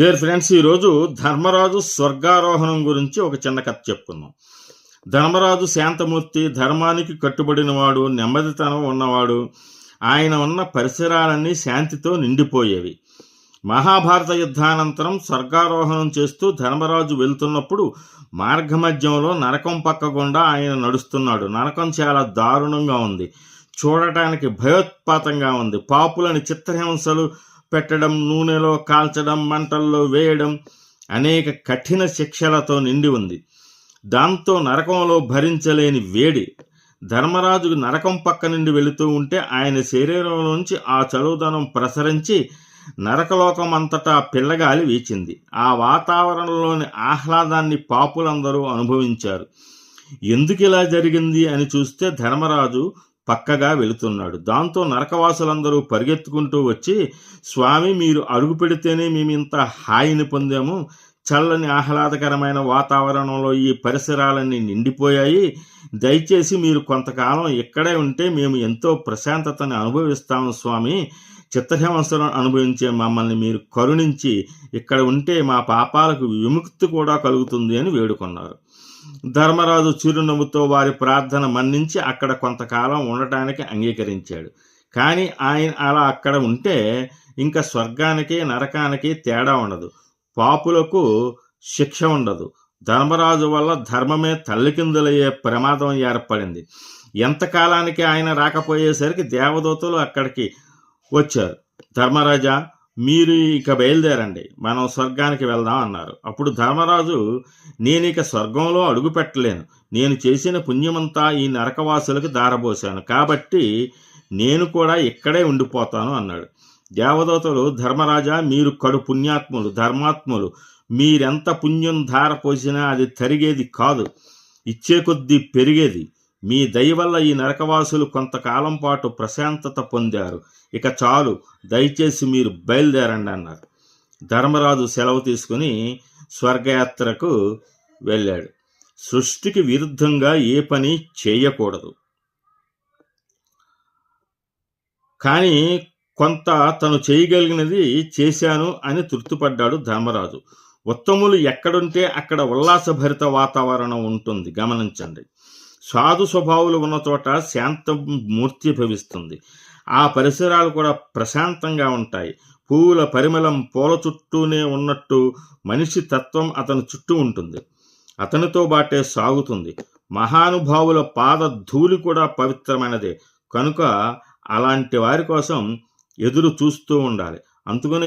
Dear friends ఈరోజు ధర్మరాజు స్వర్గారోహణం గురించి ఒక చిన్న కథ చెప్పుకుందాం. ధర్మరాజు శాంతమూర్తి ధర్మానికి కట్టుబడినవాడు నెమ్మదితనం ఉన్నవాడు ఆయన ఉన్న పరిసరాలన్నీ శాంతితో నిండిపోయేవి. మహాభారత యుద్ధానంతరం స్వర్గారోహణం చేస్తూ ధర్మరాజు వెళ్తున్నప్పుడు మార్గమధ్యంలో నరకం పక్కకుండా ఆయన నడుస్తున్నాడు. నరకం చాలా దారుణంగా ఉంది. చూడటానికి భయోత్పాతంగా ఉంది. పాపులని చిత్రహింసలు పెట్టడం నూనెలో కాల్చడం మంటల్లో వేయడం అనేక కఠిన శిక్షలతో నిండి ఉంది. దాంతో నరకంలో భరించలేని వేడి ధర్మరాజుకు నరకం పక్క నుండి వెళుతూ ఉంటే ఆయన శరీరంలోంచి ఆ చదువుదనం ప్రసరించి నరకలోకం అంతటా పిల్లగాలి వీచింది. ఆ వాతావరణంలోని ఆహ్లాదాన్ని పాపులందరూ అనుభవించారు. ఎందుకు ఇలా జరిగింది అని చూస్తే ధర్మరాజు పక్కగా వెళుతున్నాడు. దాంతో నరకవాసులందరూ పరిగెత్తుకుంటూ వచ్చి స్వామి మీరు అడుగు పెడితేనే మేము ఇంత హాయిని పొందాము. చల్లని ఆహ్లాదకరమైన వాతావరణంలో ఈ పరిసరాలన్నీ నిండిపోయాయి. దయచేసి మీరు కొంతకాలం ఇక్కడే ఉంటే మేము ఎంతో ప్రశాంతతని అనుభవిస్తాము స్వామి. చిత్తహింసను అనుభవించే మమ్మల్ని మీరు కరుణించి ఇక్కడ ఉంటే మా పాపాలకు విముక్తి కూడా కలుగుతుంది అని వేడుకున్నారు. ధర్మరాజు చిరునవ్వుతో వారి ప్రార్థన మన్నించి అక్కడ కొంతకాలం ఉండటానికి అంగీకరించాడు. కానీ ఆయన అలా అక్కడ ఉంటే ఇంకా స్వర్గానికి నరకానికి తేడా ఉండదు. పాపులకు శిక్ష ఉండదు. ధర్మరాజు వల్ల ధర్మమే తల్లికిందులయ్యే ప్రమాదం ఏర్పడింది. ఎంతకాలానికి ఆయన రాకపోయేసరికి దేవదూతలు అక్కడికి వచ్చారు. ధర్మరాజా మీరు ఇక బయలుదేరండి. మనం స్వర్గానికి వెళ్దాం అన్నారు. అప్పుడు ధర్మరాజు నేను ఇక స్వర్గంలో అడుగు పెట్టలేను. నేను చేసిన పుణ్యమంతా ఈ నరకవాసులకు దారబోశాను కాబట్టి నేను కూడా ఇక్కడే ఉండిపోతాను అన్నాడు. దేవదూతలు ధర్మరాజా మీరు కడు పుణ్యాత్ములు ధర్మాత్ములు. మీరెంత పుణ్యం ధార పోసినా అది తరిగేది కాదు. ఇచ్చే కొద్దీ పెరిగేది. మీ దయ వల్ల ఈ నరకవాసులు కొంతకాలం పాటు ప్రశాంతత పొందారు. ఇక చాలు దయచేసి మీరు బయలుదేరండి అన్నారు. ధర్మరాజు సెలవు తీసుకుని స్వర్గయాత్రకు వెళ్ళాడు. సృష్టికి విరుద్ధంగా ఏ పని చేయకూడదు. కానీ కొంత తను చేయగలిగినది చేశాను అని తృప్తిపడ్డాడు ధర్మరాజు. ఉత్తములు ఎక్కడుంటే అక్కడ ఉల్లాసభరిత వాతావరణం ఉంటుంది. గమనించండి. సాధు స్వభావులు ఉన్న చోట శాంతం మూర్తి భవిస్తుంది. ఆ పరిసరాలు కూడా ప్రశాంతంగా ఉంటాయి. పువ్వుల పరిమళం పూల చుట్టూనే ఉన్నట్టు మనిషి తత్వం అతని చుట్టూ ఉంటుంది. అతనితో బాటే సాగుతుంది. మహానుభావుల పాద ధూళి కూడా పవిత్రమైనదే. కనుక అలాంటి వారి కోసం ఎదురు చూస్తూ ఉండాలి. అందుకని